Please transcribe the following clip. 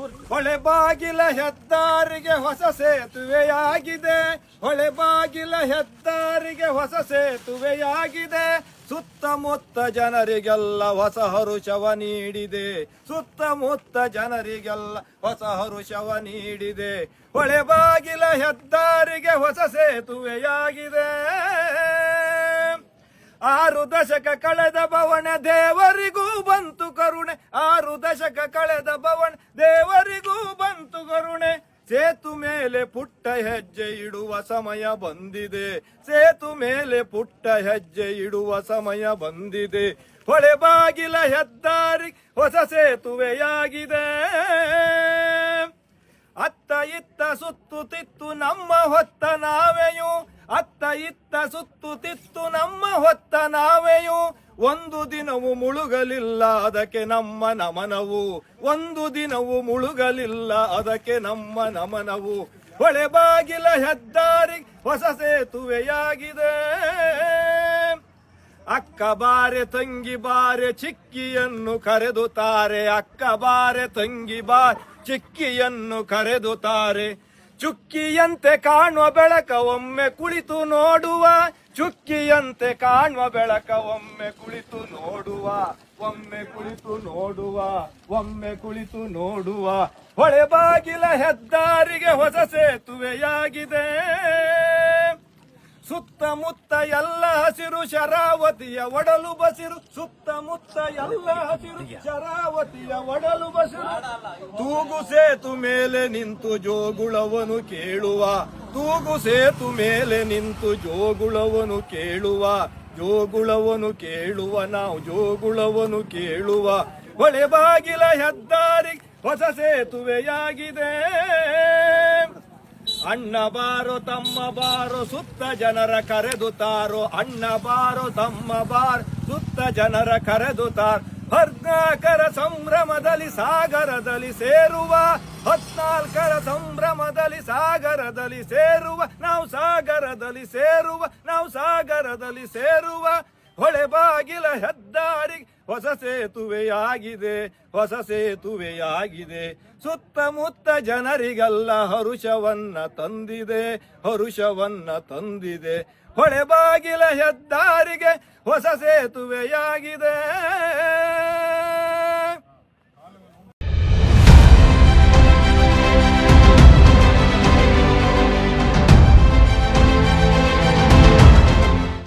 ಹೊಳೆ ಬಾಗಿಲ ಹೆದ್ದಾರಿಗೆ ಹೊಸ ಸೇತುವೆಯಾಗಿದೆ. ಹೊಳೆ ಬಾಗಿಲ ಹೆದ್ದಾರಿಗೆ ಹೊಸ ಸೇತುವೆಯಾಗಿದೆ. ಸುತ್ತಮುತ್ತ ಜನರಿಗೆಲ್ಲ ಹೊಸ ಹರುಷವ ನೀಡಿದೆ. ಸುತ್ತಮುತ್ತ ಜನರಿಗೆಲ್ಲ ಹೊಸ ಹರುಷವ ನೀಡಿದೆ. ಹೊಳೆ ಬಾಗಿಲ ಹೆದ್ದಾರಿಗೆ ಹೊಸ ಸೇತುವೆಯಾಗಿದೆ. ಆರು ದಶಕ ಕಳೆದ ಭವನ ದೇವರಿಗೂ ಬಂತು. ಕರುಣೆ, ಆರು ದಶಕ ಕಳೆದ ಭವನ್, ದೇವರಿಗೂ ಬಂತು ಕರುಣೆ. ಸೇತು ಮೇಲೆ ಪುಟ್ಟ ಹೆಜ್ಜೆ ಇಡುವ ಸಮಯ ಬಂದಿದೆ. ಸೇತು ಮೇಲೆ ಪುಟ್ಟ ಹೆಜ್ಜೆ ಇಡುವ ಸಮಯ ಬಂದಿದೆ. ಹೊಳೆ ಬಾಗಿಲ ಹೆದ್ದಾರಿ ಹೊಸ ಸೇತುವೆಯಾಗಿದೆ. ಅತ್ತ ಇತ್ತ ಸುತ್ತು ತಿತ್ತು ನಮ್ಮ ಹೊತ್ತ ನಾವೆಯು, ಅತ್ತ ಇತ್ತ ಸುತ್ತು ತಿತ್ತು ನಮ್ಮ ಹೊತ್ತ ನಾವೆಯು ಒಂದು ದಿನವು ಮುಳುಗಲಿಲ್ಲ, ಅದಕ್ಕೆ ನಮ್ಮ ನಮನವು. ಒಂದು ದಿನವು ಮುಳುಗಲಿಲ್ಲ, ಅದಕ್ಕೆ ನಮ್ಮ ನಮನವು. ಹೊಳೆ ಬಾಗಿಲ ಹೆದ್ದಾರಿ ಹೊಸ ಸೇತುವೆಯಾಗಿದೆ. ಅಕ್ಕ ಬಾರೆ ತಂಗಿ ಬಾರೆ ಚಿಕ್ಕಿಯನ್ನು ಕರೆದುತ್ತಾರೆ ತಾರೆ. ಅಕ್ಕ ಬಾರೆ ತಂಗಿ ಬಾರೆ ಚಿಕ್ಕಿಯನ್ನು ಕರೆದುತ್ತಾರೆ ತಾರೆ. ಚುಕ್ಕಿಯಂತೆ ಕಾಣುವ ಬೆಳಕ ಒಮ್ಮೆ ಕುಳಿತು ನೋಡುವ ಚುಕ್ಕಿಯಂತೆ ಕಾಣುವ ಬೆಳಕ ಒಮ್ಮೆ ಕುಳಿತು ನೋಡುವ ಒಮ್ಮೆ ಕುಳಿತು ನೋಡುವ ಒಮ್ಮೆ ಕುಳಿತು ನೋಡುವ. ಹೊಳೆ ಬಾಗಿಲ ಹೆದ್ದಾರಿಗೆ ಹೊಸ ಸೇತುವೆಯಾಗಿದೆ. ಸುತ್ತಮುತ್ತ ಎಲ್ಲ ಹಸಿರು ಶರಾವತಿಯ ಒಡಲು ಬಸಿರು ಸುತ್ತಮುತ್ತ ಎಲ್ಲ ಹಸಿರು ಒಡಲು ತೂಗು ಸೇತು ಮೇಲೆ ನಿಂತು ಜೋಗುಳವನು ಕೇಳುವ. ತೂಗು ಸೇತು ಮೇಲೆ ನಿಂತು ಜೋಗುಳವನು ಕೇಳುವ. ಜೋಗುಳವನು ಕೇಳುವ, ನಾವು ಜೋಗುಳವನು ಕೇಳುವ. ಹೊಳೆ ಬಾಗಿಲ ಹೆದ್ದಾರಿ ಹೊಸ ಸೇತುವೆಯಾಗಿದೆ. ಅಣ್ಣ ಬಾರೋ, ತಮ್ಮ ಬಾರೋ, ಸುತ್ತ ಜನರ ಕರೆದು ತಾರೋ. ಅಣ್ಣ ಬಾರೋ, ತಮ್ಮ ಬಾರ್, ಸುತ್ತ ಜನರ ಕರೆದು ತಾರ್. ಹದ್ನಾಲ್ಕರ ಸಂಭ್ರಮದಲ್ಲಿ ಸಾಗರದಲ್ಲಿ ಸೇರುವ, ಹದ್ನಾಲ್ಕರ ಸಂಭ್ರಮದಲ್ಲಿ ಸಾಗರದಲ್ಲಿ ಸೇರುವ, ನಾವು ಸಾಗರದಲ್ಲಿ ಸೇರುವ, ನಾವು ಸಾಗರದಲ್ಲಿ ಸೇರುವ, ಹೊಳೆ ಬಾಗಿಲ ಹೆದ್ದಾರಿ ಹೊಸ ಸೇತುವೆಯಾಗಿದೆ ಹೊಸ ಸೇತುವೆಯಾಗಿದೆ. ಸುತ್ತಮುತ್ತ ಜನರಿಗೆಲ್ಲ ಹರುಷವನ್ನ ತಂದಿದೆ ಹರುಷವನ್ನ ತಂದಿದೆ. ಹೊಳೆ ಬಾಗಿಲ ಹೆದ್ದಾರಿಗೆ ಹೊಸ ಸೇತುವೆಯಾಗಿದೆ.